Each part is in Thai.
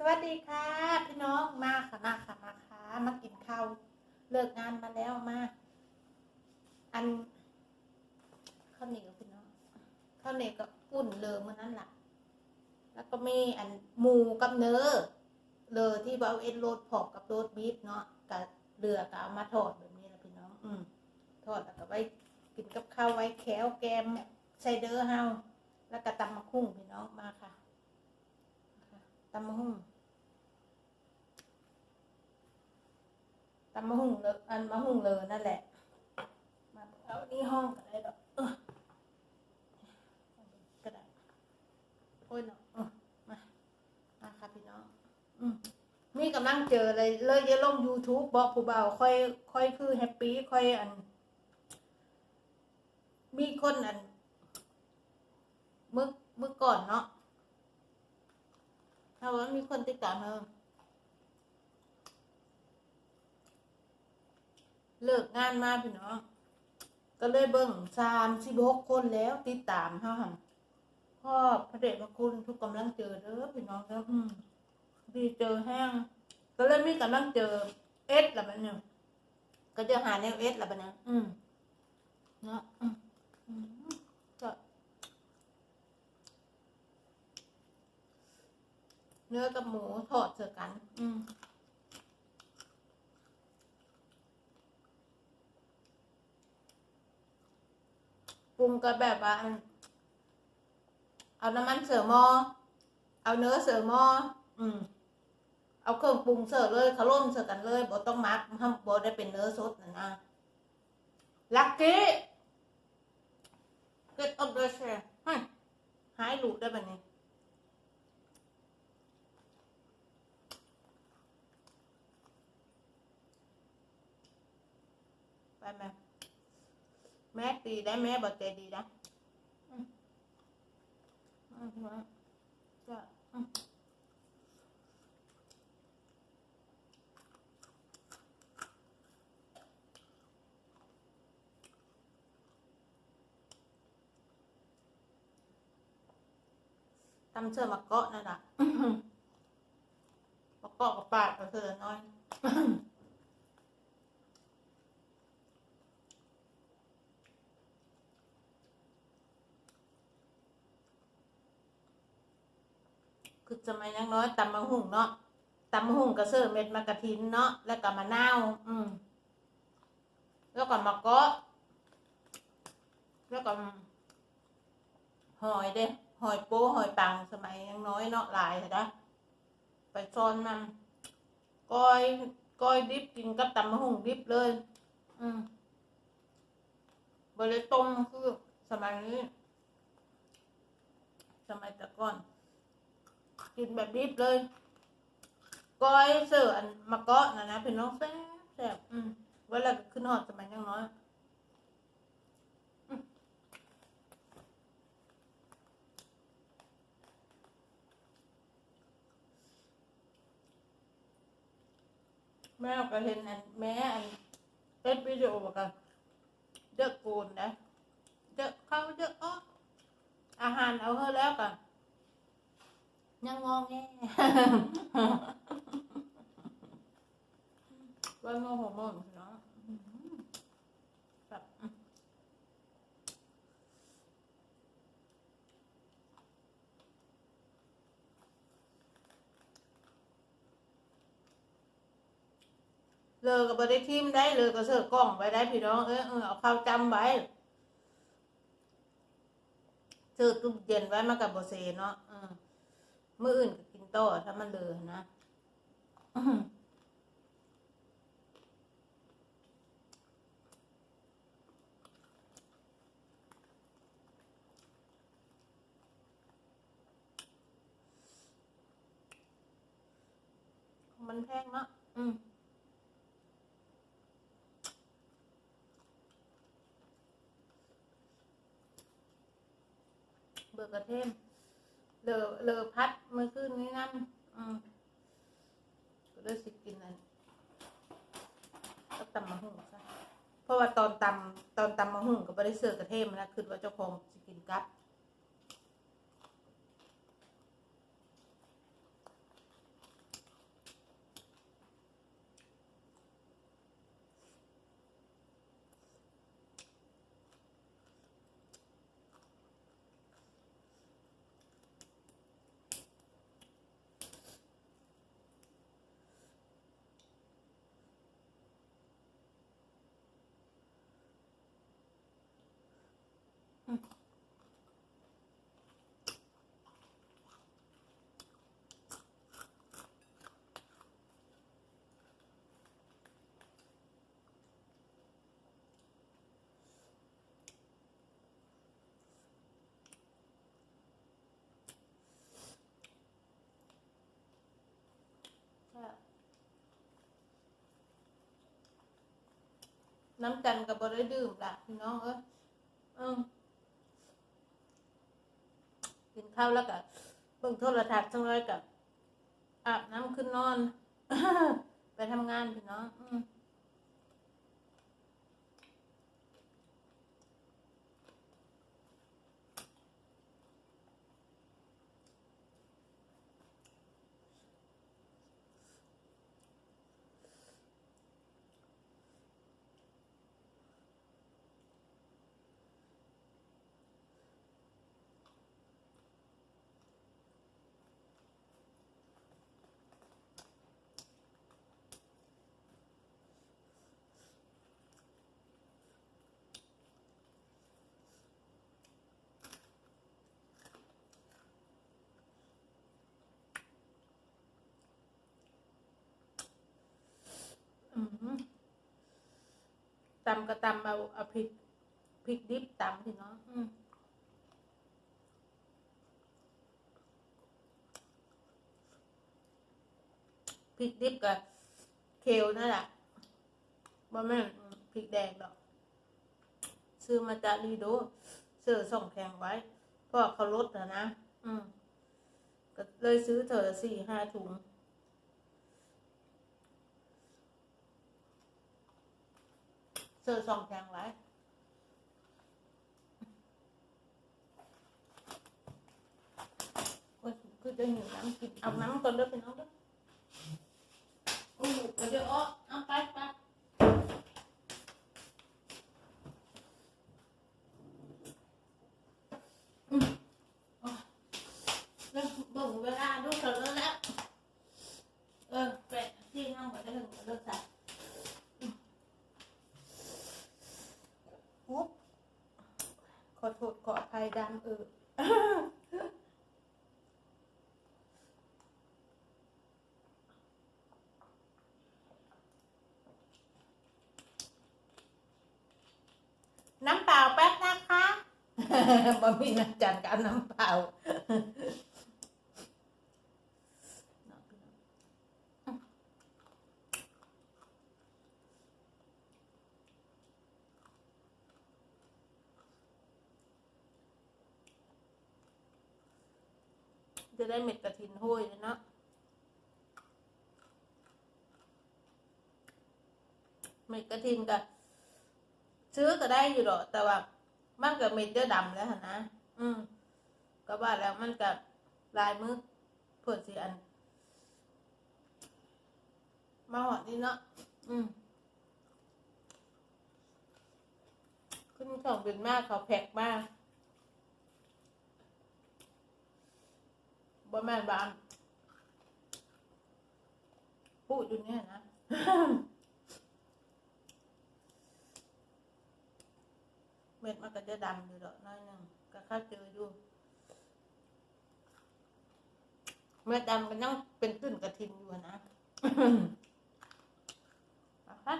สวัสดีค่ะ พี่น้องมาค่ะมาค่ะมาค่ะมากินข้าวเลิกงานมาแล้วมาอันข้าวเหนียวพี่น้องข้าวเหนียวกับอุ่นเลยเมื่อนั้นแหละแล้วก็มีอันหมูกับเนื้อเลยที่เอาเอ็นโรดพอกกับโรดบีฟเนาะกับเรือก็เอามาทอดแบบนี้แหละพี่น้อง อืมทอดแล้วก็ไว้กินกับข้าวไว้แควแกมไซเดอร์เฮาแล้วก็ตำมะคุ้งพี่น้องมาค่ะค่ะตำมะคุ้ง ตำมะหุ่งเลยอันมะหุ่งเลยนั่นแหละ มาเอานี่ห้องก็ได้ดอกก็ได้โอ้ยเนาะเออมามาค่ะพี่น้องอืมีกำลังเจอเลยเลยจะลง YouTube บอกผู้เบาค่อย ค่อยคือแฮปปี้ค่อยอัน มีคนอันเมื่อเมื่อก่อนเนาะถ้าว่ามีคนติดตามเธอ เลิกงานมาพี่น้อง ก็เลยเบิ่งสามสิบหกคนแล้วติดตามเฮาหั่นพ่อพระเดชพระคุณทุกกำลังเจอเด้อพี่น้องเด้อดีเจอแห้ง ก็เลยมีกำลังเจอเอสละบัดเนี่ยก็จะหาแนวเอสละบัดเนี่ยอืมเนาะอืมก็เนื้อกับหมูทอดเจอกัน อืม ปรุงก็แบบว่า เอาน้ำมันเสือมอ เอาเนื้อเสือหมอ อืม เอาเครื่องปรุงเสิร์ฟเลยขล่มเสิร์ฟกันเลยบ่ต้องมักทำบ่ได้เป็นเนื้อสดนะนะลักกี้ get up the chair ให้หายหลุดได้แบบนี้ ไปไหม แม่ตีได้แม่บอกใจดีนะอืมอืมอืมจะอืมตำเชื่อมาเกาะนั่นน่ะมาเกาะกับปาดกับเสือน้อย คือสมัยยังน้อยตำมะหุ่งเนาะตำมะหุ่งกระเสือเม็ดมะกระทินเนาะแล้วก็มะนาวอืมแล้วก็มะกาะแล้วก็หอยเด้หอยโป้หอยปังสมัยยังน้อยเนาะหลายนะไปซ้อนมันก้อยก้อยดิบกินกับตำมะหุ่งดิบเลย อืมบริต้มคือสมัยนี้ สมัยแต่ก่อน กินแบบดิบเลยก้อยเสืออันมะเกาะนะนะพี่น้องแซ่บแซ่บอืมเวลาขึ้นหอดสมัยยังน้อยแม่ก็เห็นอันแม่อันเอ็ดวิดีโอกันเด็กกูนนะเด็กเข้าเด็กออกอาหารเอาเฮาแล้วกัน ยังงองแงว่าโมโหโมนเนาะแบบเลยกับบได้ทิมได้เลยก็เสิร์ฟกล้องไว้ได้พี่น้องเออเออเอาข้าวจำไว้เสิร์ฟตู้มเย็นไว้มากับบเซเนาะเออ มื่ออื่นก็กินโต่อถ้ามันเลือหือมันแพงเนาะอืมเบอร์กระเทม เลอเลอพัดเมื่อคืนนี้นั่นอืมก็เลยสิกินนั่นก็ตำมะฮุ่งซะเพราะว่าตอนตำตอนตำมะฮุ่งก็ไม่ได้เสิร์กระเทมนะคือว่าเจ้าของสิกินกับ น้ำจันกับบริดื่มละพี่น้องเอ้ยอืมกินข้าวแล้วก็เบิ่งโทรทัศน์จังเลยกับอาบน้ำขึ้นนอน ไปทำงานพี่น้องอืม อืม ตำก็ตำเอาเอาพริกพริกดิบตำพี่น้องอืมพริกดิบกับเคลนั่นแหละบ่แม่นพริกแดงดอก ซื้อมาจากลีโดเสื้อส่งแข็งไว้เพราะเขาลดนะนะ อืมก็เลยซื้อเธอสี่ห้าถุง เสื้อส่งแข็งไรก็คือจะหิวน้ำกินเอาน้ำก่อนเด้อพี่น้องเด้อโอ้โหเดี๋ยวเอาเอาไปไปอืมโอ้ยเริ่มเบิ่งเวลาดูเถอะแล้วแล้ว เออแปะที่นั่งก็ได้ถึงเลิกใส่ปุ๊บขอโทษขออภัย ดำเออน้ำเปล่าแป๊บนะคะบะมีน้ำจันกับน้ำเปล่า จะได้ เม็ดกระถินห้วยเลยนาะเม็ดกระถินกับซื้อก็ได้อยู่หรอกแต่ว่ามันกับเม็ดเดือดำแล้วนะอืมก็ว่าแล้วมันกับลายมือเพื่อสิอัน มาหอดนี่เนาะอืมขึ้นของเป็นมากเขาแพ็กมาก บ่แม่นบานพูดอยู่เนี่ยนะเม็ดมันก็จะดำอยู่ดอกน้อยหนึงก็เข้าเจออยู่เม็ดดำมันยังเป็นตื้นกระทินอยู่นะ เอาค่ะ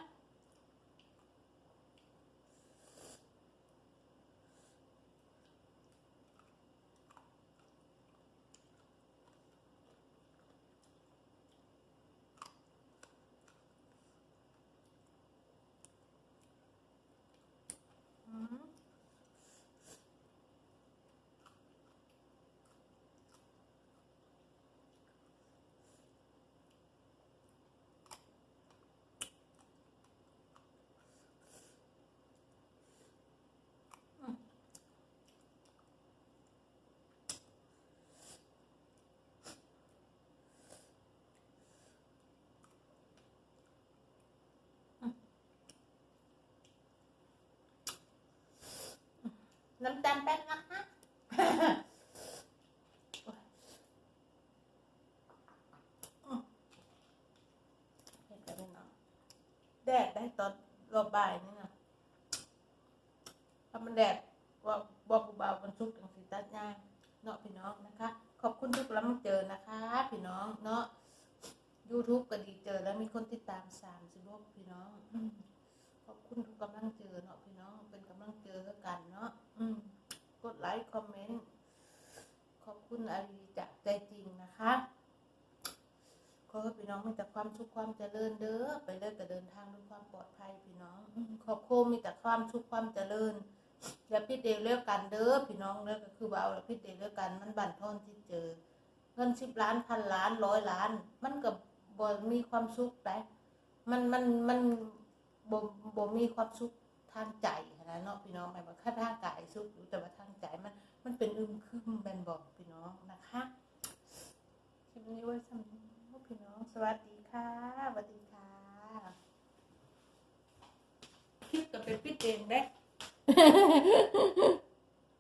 อืม น้ำตาลแป๊บนะคะเห็นกันไหมเนาะแดดได้ตอนรอบบ่ายนี่นะถ้ามันแดดว่าบอกเบาๆมันชุกอย่างสีตัดย่างเนาะพี่น้องนะคะ ขอบคุณทุกกำลังเจอนะคะ พี่น้องเนาะ YouTube ก็ดีเจอแล้วมีคนติดตามสามสิบกพี่น้องขอบคุณทุกกำลังเจอเนาะพี่น้องเป็นกำลังเจอกันเนาะ กดไลค์ คอมเมนต์ ขอบคุณอารีจากใจจริงนะคะขอให้พี่น้องมีแต่ความสุขความเจริญเด้อไปเลิกก็เดินทางด้วยความปลอดภัยพี่น้องอืมครอบครัวมีแต่ความสุขความเจริญอย่าพิดเดวเลิกกันเด้อพี่น้องเลิกก็คือว่าเอาพิดเดวเลิกกันมันบั่นทอนที่เจอ เงินสิบล้านพันล้านร้อยล้าน มันก็บ่มีความสุขแต่มันมันมันบ่บ่มีความสุข ทางใจนะเนาะพี่น้องหมายว่าค่าทางกายสุขอยู่แต่ว่าทางใจมันมันเป็นอึมครึมแบนบอกพี่น้องนะคะคลิปนี้ไว้สำหรับพี่น้อง สวัสดีค่ะสวัสดีค่ะคลิปก็เป็นพิเศษได้